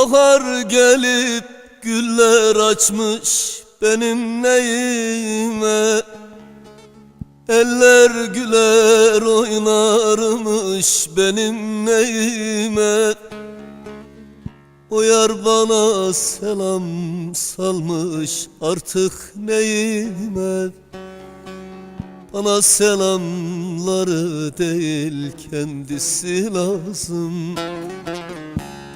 Bahar gelip güller açmış benim neyime? Eller güler oynarmış benim neyime? O yar bana selam salmış artık neyime? Bana selamları değil kendisi lazım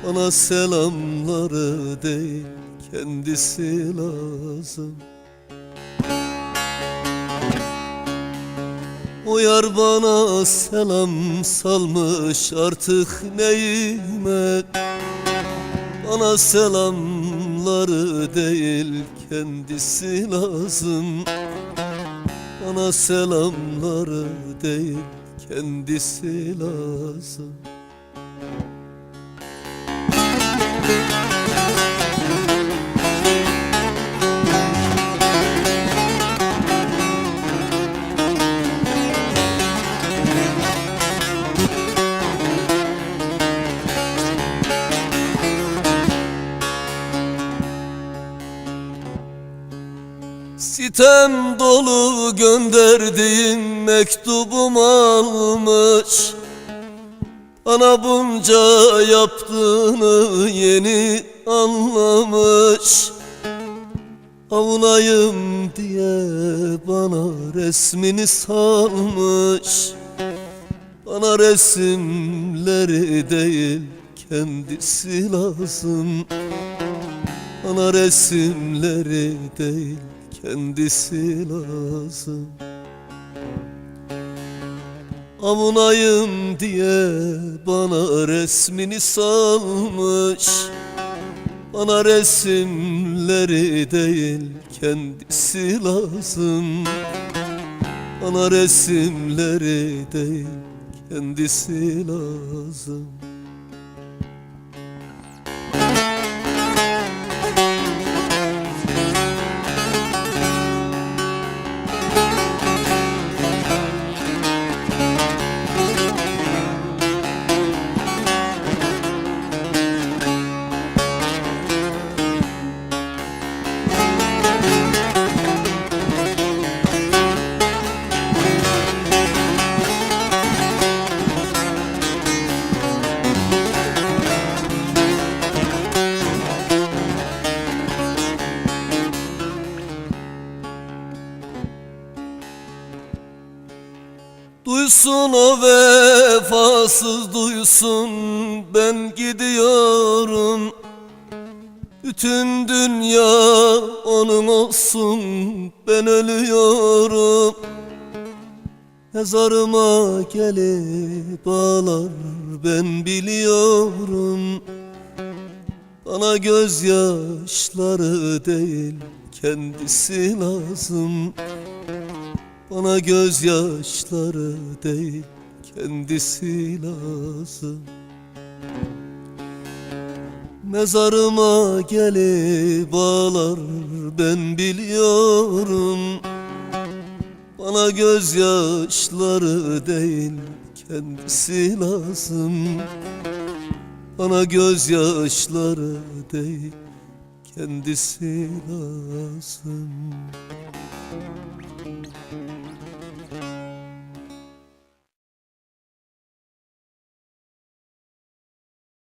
Bana selamları değil kendisi lazım. O yar bana selam salmış artık neyime Bana selamları değil kendisi lazım. Bana selamları değil kendisi lazım Sitem dolu gönderdiğin mektubum almış. Bana bunca yaptığını yeni anlamış. Avunayım diye bana resmini salmış. Bana resimleri değil kendisi lazım. Bana resimleri değil kendisi lazım. Avunayım diye bana resmini salmış. Bana resimleri değil kendisi lazım. Bana resimleri değil kendisi lazım Duysun o vefasız duysun. Ben gidiyorum. Bütün dünya onun olsun. Ben ölüyorum. Mezarıma gelip ağlar ben biliyorum. Bana gözyaşları değil kendisi lazım bana gözyaşları değil kendisi lazım. Mezarıma gelip ağlar ben biliyorum. Bana gözyaşları değil kendisi lazım. Bana gözyaşları değil kendisi lazım Thank you.